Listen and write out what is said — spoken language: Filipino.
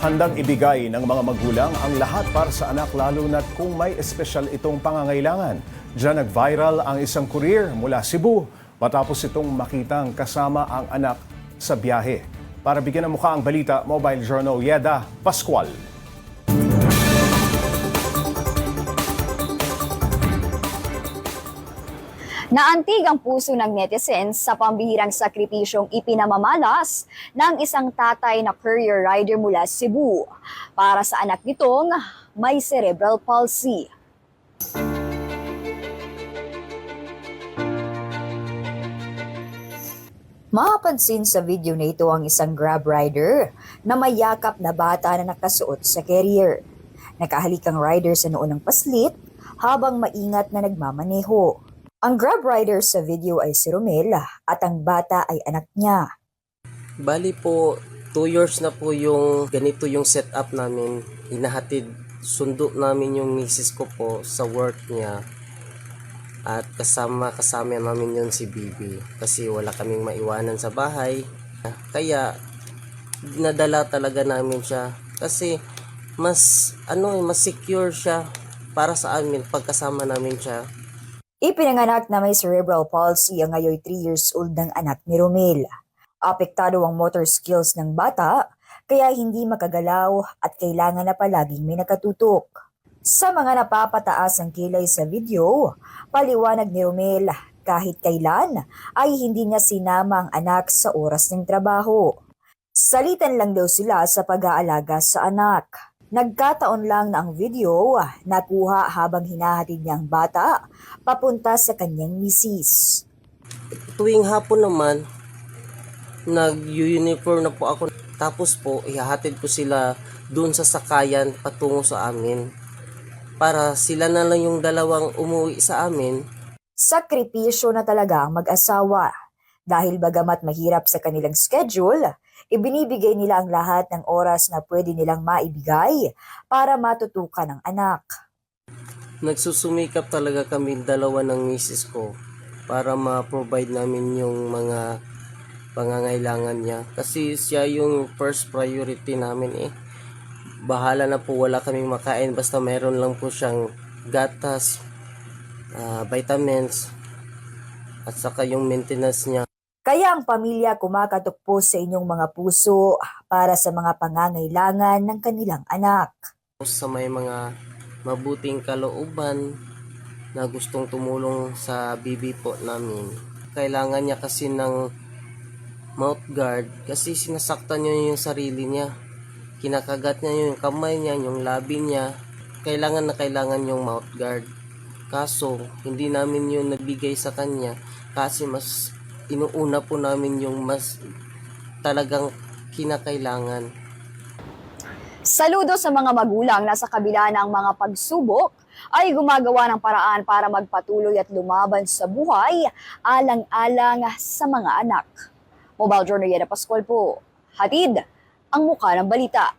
Handang ibigay ng mga magulang ang lahat para sa anak lalo na't kung may espesyal itong pangangailangan. Diyan nag-viral ang isang courier mula Cebu matapos itong makitang kasama ang anak sa biyahe. Para bigyan ng mukha ang balita, Mobile Journal Yeda Pascual. Naantig ang puso ng netizens sa pambihirang sakripisyong ipinamamalas ng isang tatay na courier rider mula Cebu para sa anak nitong may cerebral palsy. Mapapansin sa video na ito ang isang grab rider na may yakap na bata na nakasuot sa carrier. Nakahalik ang rider sa noo ng paslit habang maingat na nagmamaneho. Ang grab rider sa video ay si Romel at ang bata ay anak niya. Bali po, 2 years na po yung ganito yung setup namin. Hinahatid, sundo namin yung misis ko po sa work niya. At kasama kasama namin yun si Bibi. Kasi wala kaming maiwanan sa bahay. Kaya, nadala talaga namin siya. Kasi, mas, ano eh, mas secure siya para sa amin pagkasama namin siya. Ipinanganak na may cerebral palsy ang ngayon 3 years old ng anak ni Romel. Apektado ang motor skills ng bata, kaya hindi makagalaw at kailangan na palaging may nakatutok. Sa mga napapataas ang kilay sa video, paliwanag ni Romel kahit kailan ay hindi niya sinama ang anak sa oras ng trabaho. Salitan lang daw sila sa pag-aalaga sa anak. Nagkataon lang na ang video nakuha habang hinahatid niya ang bata papunta sa kanyang misis. tuwing hapon naman, nag-uniform na po ako. Tapos po, ihahatid ko sila doon sa sakayan patungo sa amin. Para sila na lang yung dalawang umuwi sa amin. Sakripisyo na talaga ang mag-asawa. Dahil bagamat mahirap sa kanilang schedule, ibinibigay nila ang lahat ng oras na pwede nilang maibigay para matutukan ang anak. Nagsusumikap talaga kami dalawa ng misis ko para ma-provide namin yung mga pangangailangan niya. Kasi siya yung first priority namin eh. Bahala na po wala kaming makain basta meron lang po siyang gatas, ah, vitamins, at saka yung maintenance niya. Kaya ang pamilya kumakatok po sa inyong mga puso para sa mga pangangailangan ng kanilang anak. sa may mga mabuting kalooban na gustong tumulong sa bibi po namin. Kailangan niya kasi ng mouth guard kasi sinasaktan niya yung sarili niya. Kinakagat niya yung kamay niya, yung labi niya. Kailangan na kailangan yung mouth guard. Kaso, hindi namin yun nabigay sa kanya kasi mas inuuna po namin yung mas talagang kinakailangan. Saludo sa mga magulang na sa kabila ng mga pagsubok ay gumagawa ng paraan para magpatuloy at lumaban sa buhay alang-alang sa mga anak. Mobile Journal Yeda Pascual po. Hatid ang mukha ng balita.